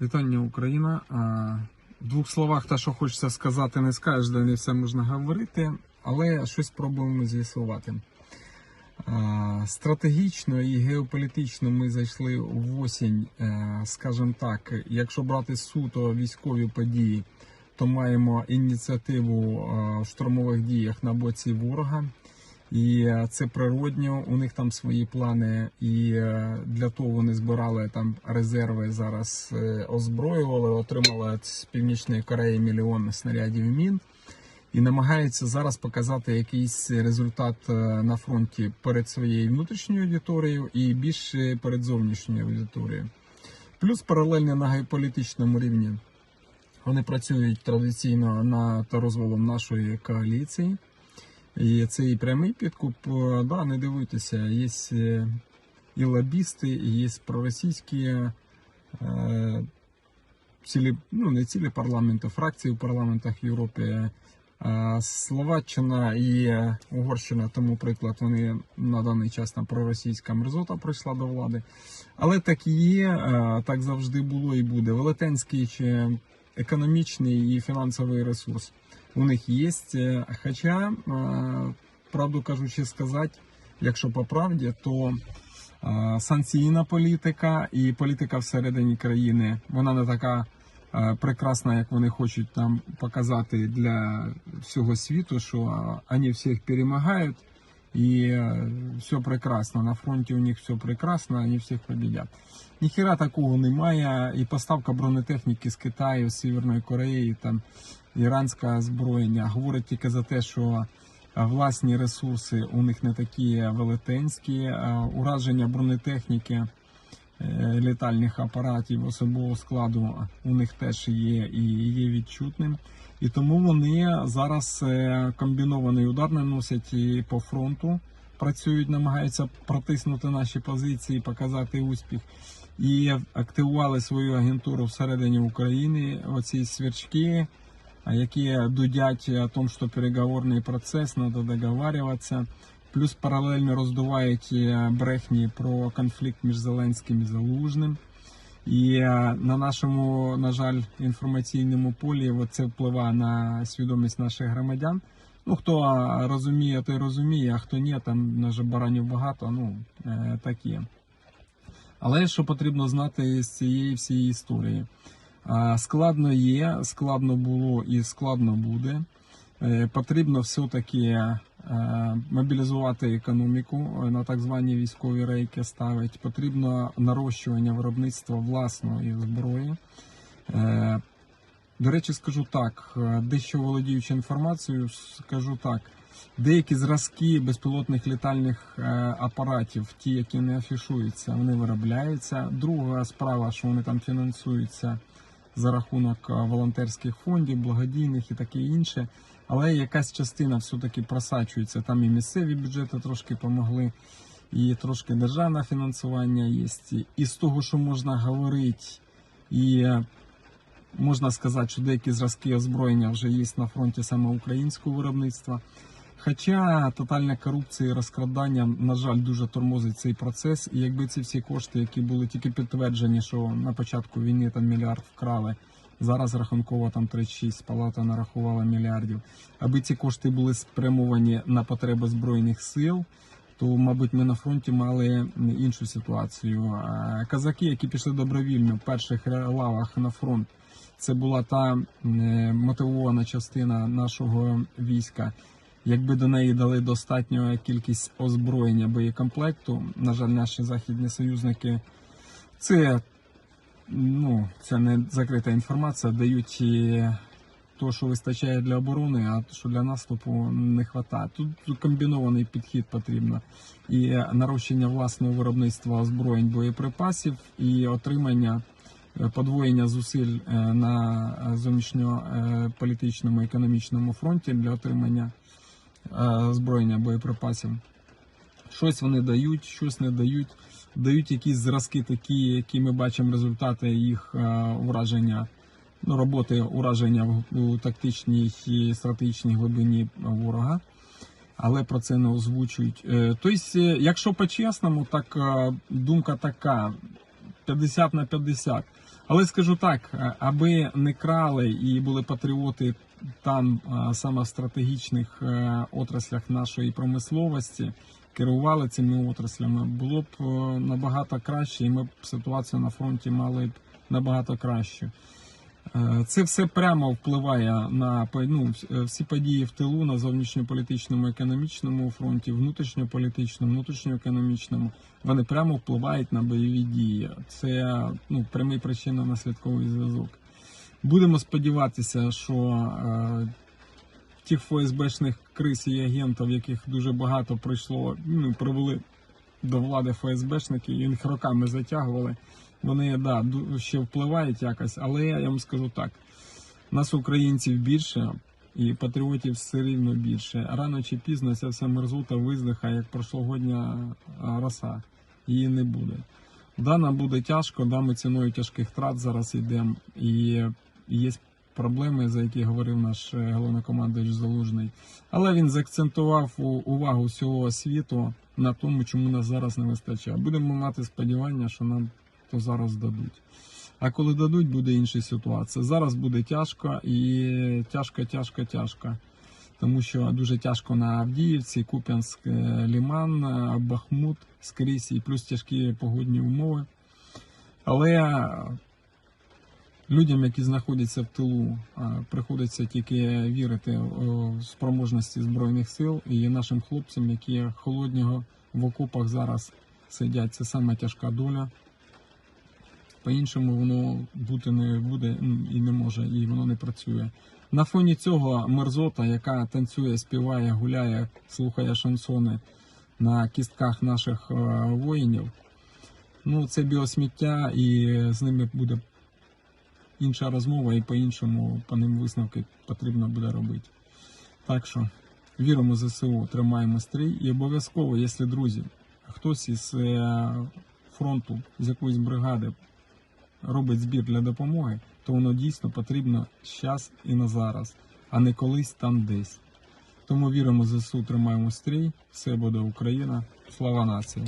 Вітання Україна. В двох словах, те, що хочеться сказати, не скажеш, де не все можна говорити, але щось спробуємо з'ясувати. Стратегічно і геополітично ми зайшли в осінь, е, скажімо так, якщо брати суто військові події, то маємо ініціативу е, в штурмових діях на боці ворога. І е, це природньо, у них там свої плани, і е, для того вони збирали там резерви зараз, е, озброювали, отримали з Північної Кореї мільйон снарядів мін. І намагаються зараз показати якийсь результат на фронті перед своєю внутрішньою аудиторією і більше перед зовнішньою аудиторією. Плюс паралельно на геополітичному рівні вони працюють традиційно над розвалом нашої коаліції. І це і прямий підкуп. Да, не дивуйтеся, є е, і лобісти, і є проросійські е, цілі, ну не цілі парламенти, фракції в парламентах Європи. Е, Словаччина і Угорщина, тому приклад, вони на даний час там проросійська мерзота прийшла до влади. Але так і є, так завжди було і буде. Велетенський чи економічний і фінансовий ресурс у них є. Е, Хоча, е, правду кажучи, сказати, якщо по правді, то е, санкційна політика і політика всередині країни, вона не така прекрасна, як вони хочуть там показати для всього світу, що вони всіх перемагають. І все прекрасно. На фронті у них все прекрасно, вони всіх побідять. Ніхіра такого немає. І поставка бронетехніки з Китаю, з Северної Кореї, там іранське озброєння говорить тільки за те, що е, власні ресурси у них не такі велетенські. Е, Ураження бронетехніки, е, літальних апаратів особового складу у них теж є і є відчутним. І тому вони зараз комбінований удар наносять і по фронту, працюють, намагаються протиснути наші позиції, показати успіх. І активували свою агентуру всередині України. Оці сверчки, а, які дудять о том, що переговорний процес, треба договарюватися. Плюс паралельно роздувають е, брехні про конфлікт між Зеленським і Залужним. І е, на нашому, на жаль, інформаційному полі це впливає на свідомість наших громадян. Ну, хто е, розуміє, той розуміє, а хто ні, там на жаль, баранів багато, ну е, такі. Але що потрібно знати з цієї всієї історії? Складно є, складно було і складно буде. Е, Потрібно все-таки е, мобілізувати економіку е, на так звані військові рейки ставити. Потрібно нарощування виробництва власної зброї. До речі, скажу так, дещо володіючи інформацією, скажу так. Деякі зразки безпілотних літальних апаратів, ті, які не афішуються, вони виробляються. Друга справа, що вони там фінансуються за рахунок е, волонтерських фондів, благодійних і таке інше. Але якась частина все-таки просачується. Там і місцеві бюджети трошки допомогли, і трошки державне фінансування є. І з того, що можна говорити, і е, можна сказати, що деякі зразки озброєння вже є на фронті саме українського виробництва. Хоча тотальна корупція і розкрадання, на жаль, дуже тормозить цей процес. І якби ці всі кошти, які були тільки підтверджені, що на початку війни там мільярд вкрали, зараз рахунково там 36, палата нарахувала мільярдів. Аби ці кошти були спрямовані на потреби збройних сил, то, мабуть, ми на фронті мали іншу ситуацію. Казаки, які пішли добровільно в перших лавах на фронт, це була та е, мотивована частина нашого війська. Якби до неї дали достатню кількість озброєння боєкомплекту, на жаль, наші західні союзники, це, ну, це не закрита інформація, дають то, що вистачає для оборони, а що для наступу не вистачає. Тут комбінований підхід потрібно. І нарощення власного виробництва озброєнь боєприпасів, і отримання е, подвоєння зусиль е, на зовнішньополітичному економічному фронті для отримання е, зброєння боєприпасів. Щось вони дають, щось не дають. Дають якісь зразки, такі, які ми бачимо результати їх ураження, ну, роботи ураження у тактичній і стратегічній глибині ворога. Але про це не озвучують. Тобто, якщо по-чесному, так е, думка така. 50 на 50. Але скажу так, е, аби не крали і були патріоти там е, саме в стратегічних е, отраслях нашої промисловості, керували цими отраслями, було б набагато краще, і ми б ситуацію на фронті мали б набагато кращу. Е, Це все прямо впливає на ну, е, всі події в тилу на зовнішньополітичному, економічному фронті, внутрішньополітичному, внутрішньоекономічному. Вони прямо впливають на бойові дії. Це ну, прямий причинно-наслідковий зв'язок. Будемо сподіватися, що е, тих ФСБшних криз і агентів, яких дуже багато прийшло, ну, привели до влади ФСБшники, їх роками затягували. Вони да, ще впливають якось, але я вам скажу так: нас, українців, більше, і патріотів все рівно більше. Рано чи пізно ця вся мерзута виздиха, як прошлогодня роса. Її не буде. Да, нам буде тяжко, да, ми ціною тяжких втрат зараз йдемо. І є проблеми, за які говорив наш е, головнокомандуючий Залужний. Але він заакцентував увагу всього світу на тому, чому нас зараз не вистачає. Будемо мати сподівання, що нам то зараз дадуть. А коли дадуть, буде інша ситуація. Зараз буде тяжко і тяжко, тяжко, тяжко. Тому що дуже тяжко на Авдіївці, Куп'янськ, е, Ліман, е, Бахмут, скрізь і плюс тяжкі погодні умови. Але людям, які знаходяться в тилу, е, приходиться тільки вірити в спроможності Збройних сил і нашим хлопцям, які холоднього в окопах зараз сидять. Це саме тяжка доля. По-іншому воно бути не буде і не може, і воно не працює. На фоні цього мерзота, яка танцює, співає, гуляє, слухає шансони на кістках наших е, воїнів, ну це біосміття, і з ними буде інша розмова, і по-іншому по ним висновки потрібно буде робити. Так що віримо ЗСУ, тримаємо стрій і обов'язково, якщо друзі, хтось із е, фронту, з якоїсь бригади робить збір для допомоги, то воно дійсно потрібно зараз і на зараз, а не колись там десь. Тому віримо ЗСУ, тримаємо стрій, все буде Україна, слава нації!